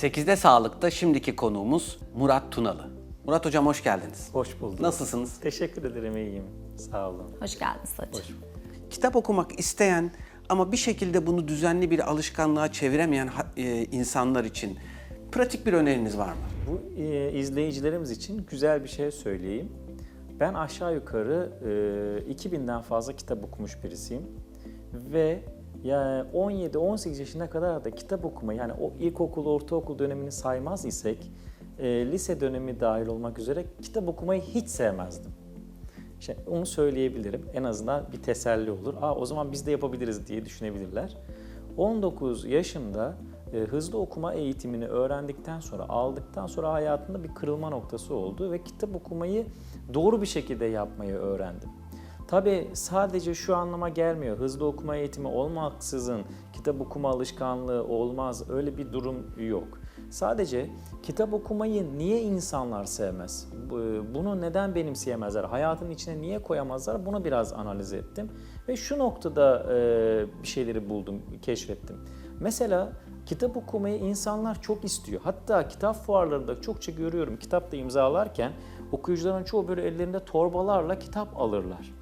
8'de Sağlık'ta şimdiki konuğumuz Murat Tunalı. Murat Hocam hoş geldiniz. Hoş bulduk. Nasılsınız? Teşekkür ederim, iyiyim. Sağ olun. Hoş geldiniz hocam. Kitap okumak isteyen ama bir şekilde bunu düzenli bir alışkanlığa çeviremeyen e, insanlar için pratik bir öneriniz var mı? Bu e, izleyicilerimiz için güzel bir şey söyleyeyim. Ben aşağı yukarı e, 2000'den fazla kitap okumuş birisiyim. Ve ya 17-18 yaşına kadar da kitap okuma yani o ilkokul, ortaokul dönemini saymaz isek e, lise dönemi dahil olmak üzere kitap okumayı hiç sevmezdim. İşte onu söyleyebilirim. En azından bir teselli olur. Aa o zaman biz de yapabiliriz diye düşünebilirler. 19 yaşında e, hızlı okuma eğitimini öğrendikten sonra, aldıktan sonra hayatımda bir kırılma noktası oldu ve kitap okumayı doğru bir şekilde yapmayı öğrendim. Tabii sadece şu anlama gelmiyor. Hızlı okuma eğitimi olmaksızın kitap okuma alışkanlığı olmaz. Öyle bir durum yok. Sadece kitap okumayı niye insanlar sevmez? Bu- Bunu neden benimseyemezler? Hayatın içine niye koyamazlar? Bunu biraz analiz ettim. Ve şu noktada e, bir şeyleri buldum, keşfettim. Mesela kitap okumayı insanlar çok istiyor. Hatta kitap fuarlarında çokça görüyorum. Kitapta imzalarken okuyucuların çoğu böyle ellerinde torbalarla kitap alırlar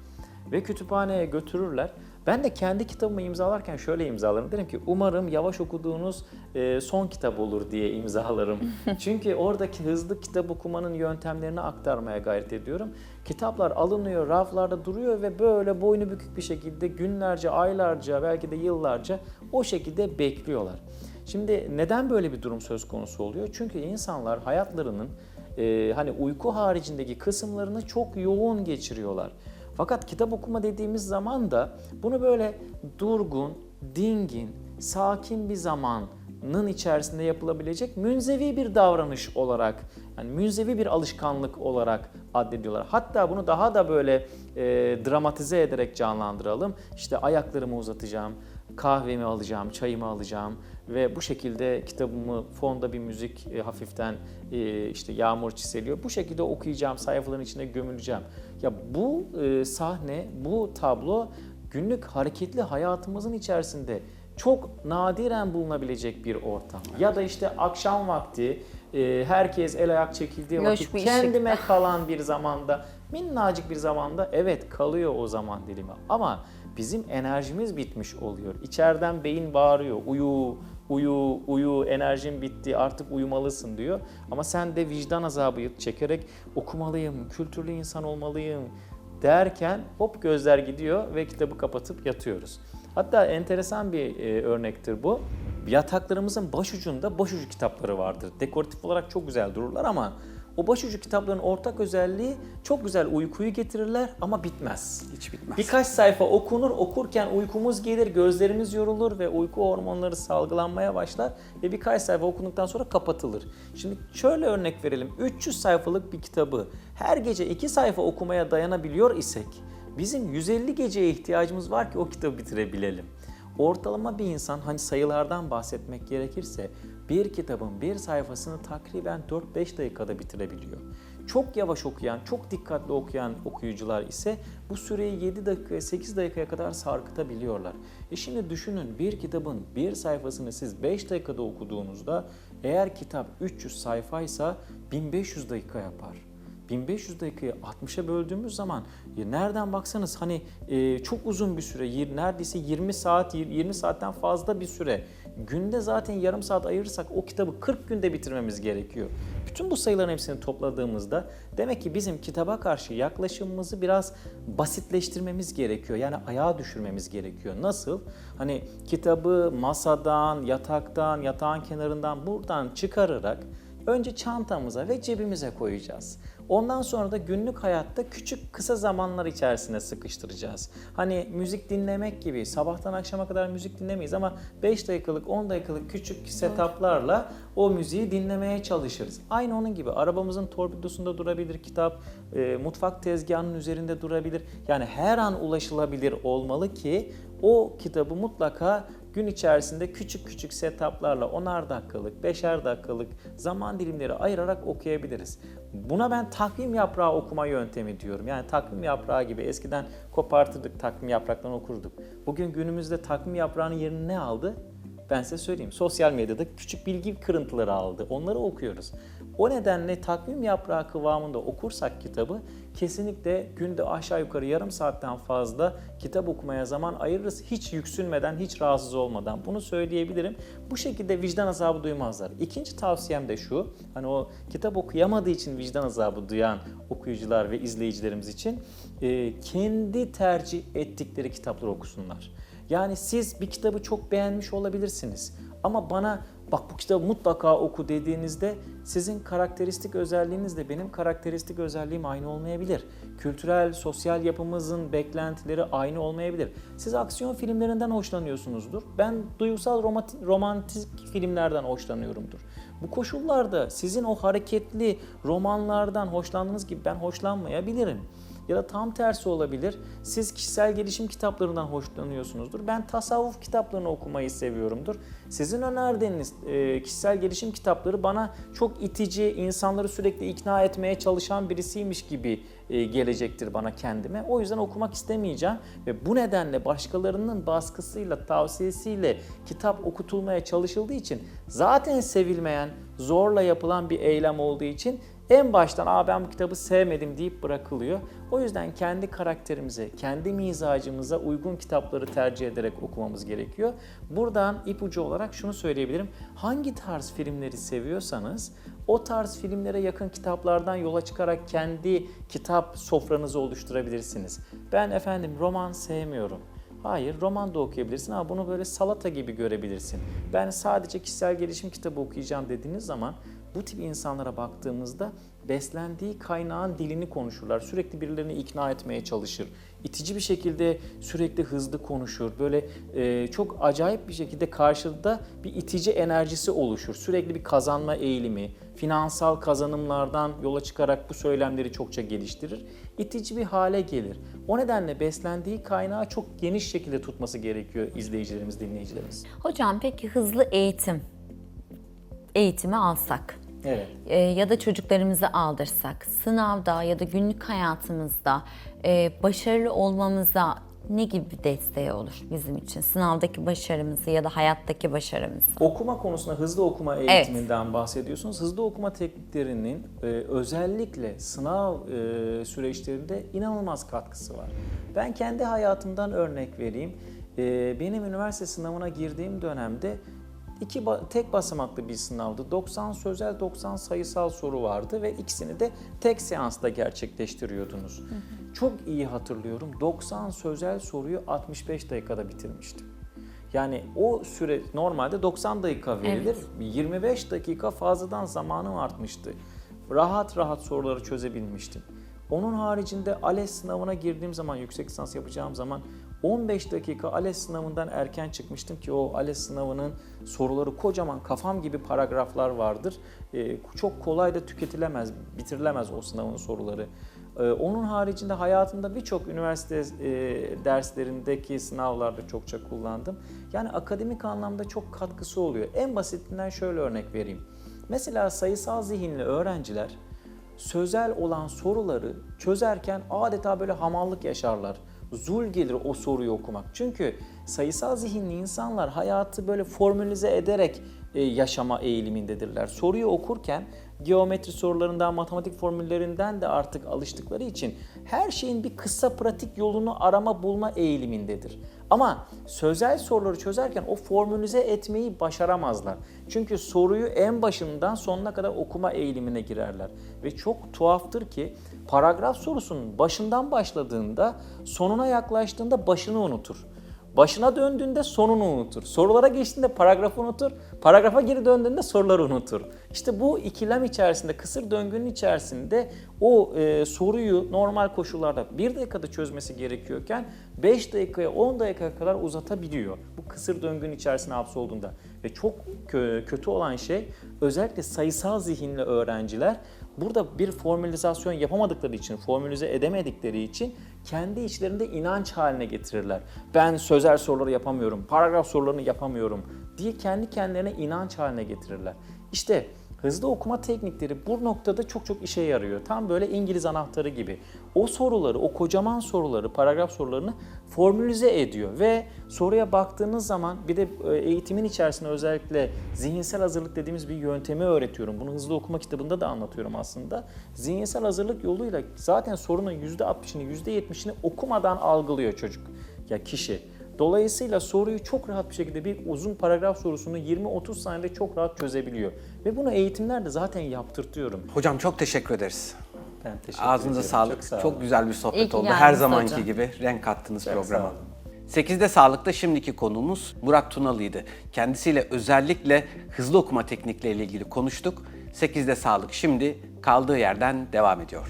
ve kütüphaneye götürürler. Ben de kendi kitabımı imzalarken şöyle imzalarım. Derim ki umarım yavaş okuduğunuz e, son kitap olur diye imzalarım. Çünkü oradaki hızlı kitap okumanın yöntemlerini aktarmaya gayret ediyorum. Kitaplar alınıyor, raflarda duruyor ve böyle boynu bükük bir şekilde günlerce, aylarca, belki de yıllarca o şekilde bekliyorlar. Şimdi neden böyle bir durum söz konusu oluyor? Çünkü insanlar hayatlarının e, hani uyku haricindeki kısımlarını çok yoğun geçiriyorlar. Fakat kitap okuma dediğimiz zaman da bunu böyle durgun, dingin, sakin bir zamanın içerisinde yapılabilecek münzevi bir davranış olarak, yani münzevi bir alışkanlık olarak addediyorlar. Hatta bunu daha da böyle e, dramatize ederek canlandıralım. İşte ayaklarımı uzatacağım, kahvemi alacağım, çayımı alacağım ve bu şekilde kitabımı fonda bir müzik e, hafiften e, işte yağmur çiseliyor. Bu şekilde okuyacağım, sayfaların içine gömüleceğim. Ya bu e, sahne, bu tablo günlük hareketli hayatımızın içerisinde çok nadiren bulunabilecek bir ortam. Ya da işte akşam vakti e, herkes el ayak çekildiği Loş vakit kendime kalan bir zamanda, minnacık bir zamanda evet kalıyor o zaman dilimi. Ama bizim enerjimiz bitmiş oluyor. İçeriden beyin bağırıyor. Uyu, uyu, uyu, enerjin bitti artık uyumalısın diyor. Ama sen de vicdan azabı çekerek okumalıyım, kültürlü insan olmalıyım derken hop gözler gidiyor ve kitabı kapatıp yatıyoruz. Hatta enteresan bir e, örnektir bu. Yataklarımızın başucunda başucu kitapları vardır. Dekoratif olarak çok güzel dururlar ama o başucu kitapların ortak özelliği çok güzel uykuyu getirirler ama bitmez. Hiç bitmez. Birkaç sayfa okunur, okurken uykumuz gelir, gözlerimiz yorulur ve uyku hormonları salgılanmaya başlar ve birkaç sayfa okunduktan sonra kapatılır. Şimdi şöyle örnek verelim. 300 sayfalık bir kitabı her gece 2 sayfa okumaya dayanabiliyor isek bizim 150 geceye ihtiyacımız var ki o kitabı bitirebilelim. Ortalama bir insan hani sayılardan bahsetmek gerekirse bir kitabın bir sayfasını takriben 4-5 dakikada bitirebiliyor. Çok yavaş okuyan, çok dikkatli okuyan okuyucular ise bu süreyi 7 dakikaya 8 dakikaya kadar sarkıtabiliyorlar. E şimdi düşünün bir kitabın bir sayfasını siz 5 dakikada okuduğunuzda eğer kitap 300 sayfaysa 1500 dakika yapar. 1500 dakikayı 60'a böldüğümüz zaman nereden baksanız hani e, çok uzun bir süre neredeyse 20 saat 20 saatten fazla bir süre günde zaten yarım saat ayırırsak o kitabı 40 günde bitirmemiz gerekiyor. Bütün bu sayıların hepsini topladığımızda demek ki bizim kitaba karşı yaklaşımımızı biraz basitleştirmemiz gerekiyor. Yani ayağa düşürmemiz gerekiyor. Nasıl? Hani kitabı masadan, yataktan, yatağın kenarından buradan çıkararak önce çantamıza ve cebimize koyacağız. Ondan sonra da günlük hayatta küçük kısa zamanlar içerisine sıkıştıracağız. Hani müzik dinlemek gibi sabahtan akşama kadar müzik dinlemeyiz ama 5 dakikalık 10 dakikalık küçük setuplarla o müziği dinlemeye çalışırız. Aynı onun gibi arabamızın torpidosunda durabilir kitap, e, mutfak tezgahının üzerinde durabilir. Yani her an ulaşılabilir olmalı ki o kitabı mutlaka gün içerisinde küçük küçük setuplarla 10'ar dakikalık, 5'er dakikalık zaman dilimleri ayırarak okuyabiliriz. Buna ben takvim yaprağı okuma yöntemi diyorum. Yani takvim yaprağı gibi eskiden kopartırdık takvim yapraklarını okurduk. Bugün günümüzde takvim yaprağının yerini ne aldı? Ben size söyleyeyim. Sosyal medyada küçük bilgi kırıntıları aldı. Onları okuyoruz. O nedenle takvim yaprağı kıvamında okursak kitabı kesinlikle günde aşağı yukarı yarım saatten fazla kitap okumaya zaman ayırırız. Hiç yüksünmeden, hiç rahatsız olmadan. Bunu söyleyebilirim. Bu şekilde vicdan azabı duymazlar. İkinci tavsiyem de şu. Hani o kitap okuyamadığı için vicdan azabı duyan okuyucular ve izleyicilerimiz için e, kendi tercih ettikleri kitapları okusunlar. Yani siz bir kitabı çok beğenmiş olabilirsiniz. Ama bana bak bu kitabı mutlaka oku dediğinizde sizin karakteristik özelliğinizle benim karakteristik özelliğim aynı olmayabilir. Kültürel, sosyal yapımızın beklentileri aynı olmayabilir. Siz aksiyon filmlerinden hoşlanıyorsunuzdur. Ben duygusal romantik, filmlerden hoşlanıyorumdur. Bu koşullarda sizin o hareketli romanlardan hoşlandığınız gibi ben hoşlanmayabilirim. Ya da tam tersi olabilir. Siz kişisel gelişim kitaplarından hoşlanıyorsunuzdur. Ben tasavvuf kitaplarını okumayı seviyorumdur. Sizin önerdiğiniz e, kişisel gelişim kitapları bana çok itici, insanları sürekli ikna etmeye çalışan birisiymiş gibi gelecektir bana kendime. O yüzden okumak istemeyeceğim ve bu nedenle başkalarının baskısıyla, tavsiyesiyle kitap okutulmaya çalışıldığı için zaten sevilmeyen, zorla yapılan bir eylem olduğu için en baştan Aa ben bu kitabı sevmedim deyip bırakılıyor. O yüzden kendi karakterimize, kendi mizacımıza uygun kitapları tercih ederek okumamız gerekiyor. Buradan ipucu olarak şunu söyleyebilirim. Hangi tarz filmleri seviyorsanız o tarz filmlere yakın kitaplardan yola çıkarak kendi kitap sofranızı oluşturabilirsiniz. Ben efendim roman sevmiyorum. Hayır, roman da okuyabilirsin ama bunu böyle salata gibi görebilirsin. Ben sadece kişisel gelişim kitabı okuyacağım dediğiniz zaman bu tip insanlara baktığımızda beslendiği kaynağın dilini konuşurlar. Sürekli birilerini ikna etmeye çalışır. İtici bir şekilde sürekli hızlı konuşur. Böyle e, çok acayip bir şekilde karşıda bir itici enerjisi oluşur. Sürekli bir kazanma eğilimi, finansal kazanımlardan yola çıkarak bu söylemleri çokça geliştirir. İtici bir hale gelir. O nedenle beslendiği kaynağı çok geniş şekilde tutması gerekiyor izleyicilerimiz, dinleyicilerimiz. Hocam peki hızlı eğitim eğitimi alsak Evet. e, ya da çocuklarımızı aldırsak sınavda ya da günlük hayatımızda e, başarılı olmamıza ne gibi bir desteği olur bizim için? Sınavdaki başarımızı ya da hayattaki başarımızı. Okuma konusunda hızlı okuma eğitiminden bahsediyorsunuz. Hızlı okuma tekniklerinin e, özellikle sınav e, süreçlerinde inanılmaz katkısı var. Ben kendi hayatımdan örnek vereyim. E, benim üniversite sınavına girdiğim dönemde iki tek basamaklı bir sınavdı. 90 sözel, 90 sayısal soru vardı ve ikisini de tek seansta gerçekleştiriyordunuz. Çok iyi hatırlıyorum. 90 sözel soruyu 65 dakikada bitirmiştim. Yani o süre normalde 90 dakika verilir. 25 dakika fazladan zamanım artmıştı. Rahat rahat soruları çözebilmiştim. Onun haricinde ALES sınavına girdiğim zaman, yüksek lisans yapacağım zaman 15 dakika ALES sınavından erken çıkmıştım ki o ALES sınavının soruları kocaman kafam gibi paragraflar vardır. Ee, çok kolay da tüketilemez, bitirilemez o sınavın soruları. Ee, Onun haricinde hayatımda birçok üniversite e, derslerindeki sınavlarda çokça kullandım. Yani akademik anlamda çok katkısı oluyor. En basitinden şöyle örnek vereyim. Mesela sayısal zihinli öğrenciler sözel olan soruları çözerken adeta böyle hamallık yaşarlar. Zul gelir o soruyu okumak. Çünkü sayısal zihinli insanlar hayatı böyle formülize ederek e, yaşama eğilimindedirler. Soruyu okurken geometri sorularından, matematik formüllerinden de artık alıştıkları için her şeyin bir kısa pratik yolunu arama bulma eğilimindedir. Ama sözel soruları çözerken o formülize etmeyi başaramazlar. Çünkü soruyu en başından sonuna kadar okuma eğilimine girerler. Ve çok tuhaftır ki paragraf sorusunun başından başladığında sonuna yaklaştığında başını unutur. Başına döndüğünde sonunu unutur. Sorulara geçtiğinde paragrafı unutur. Paragrafa geri döndüğünde soruları unutur. İşte bu ikilem içerisinde, kısır döngünün içerisinde o e, soruyu normal koşullarda 1 dakikada çözmesi gerekiyorken 5 dakikaya 10 dakikaya kadar uzatabiliyor. Bu kısır döngünün içerisine hapsolduğunda. Ve çok kö- kötü olan şey özellikle sayısal zihinli öğrenciler burada bir formülizasyon yapamadıkları için, formülize edemedikleri için kendi içlerinde inanç haline getirirler. Ben sözel soruları yapamıyorum, paragraf sorularını yapamıyorum diye kendi kendilerine inanç haline getirirler. İşte Hızlı okuma teknikleri bu noktada çok çok işe yarıyor. Tam böyle İngiliz anahtarı gibi. O soruları, o kocaman soruları, paragraf sorularını formülize ediyor ve soruya baktığınız zaman bir de e, eğitimin içerisinde özellikle zihinsel hazırlık dediğimiz bir yöntemi öğretiyorum. Bunu hızlı okuma kitabında da anlatıyorum aslında. Zihinsel hazırlık yoluyla zaten sorunun %60'ını, %70'ini okumadan algılıyor çocuk ya kişi. Dolayısıyla soruyu çok rahat bir şekilde bir uzun paragraf sorusunu 20-30 saniyede çok rahat çözebiliyor. Ve bunu eğitimlerde zaten yaptırtıyorum. Hocam çok teşekkür ederiz. Ben teşekkür Ağzınıza ediyorum. sağlık. Çok sağ Çok, güzel bir sohbet oldu. Her zamanki hocam. gibi renk kattınız Çok programa. sağ olun. 8'de Sağlık'ta şimdiki konuğumuz Burak Tunalı'ydı. Kendisiyle özellikle hızlı okuma teknikleriyle ilgili konuştuk. 8'de Sağlık şimdi kaldığı yerden devam ediyor.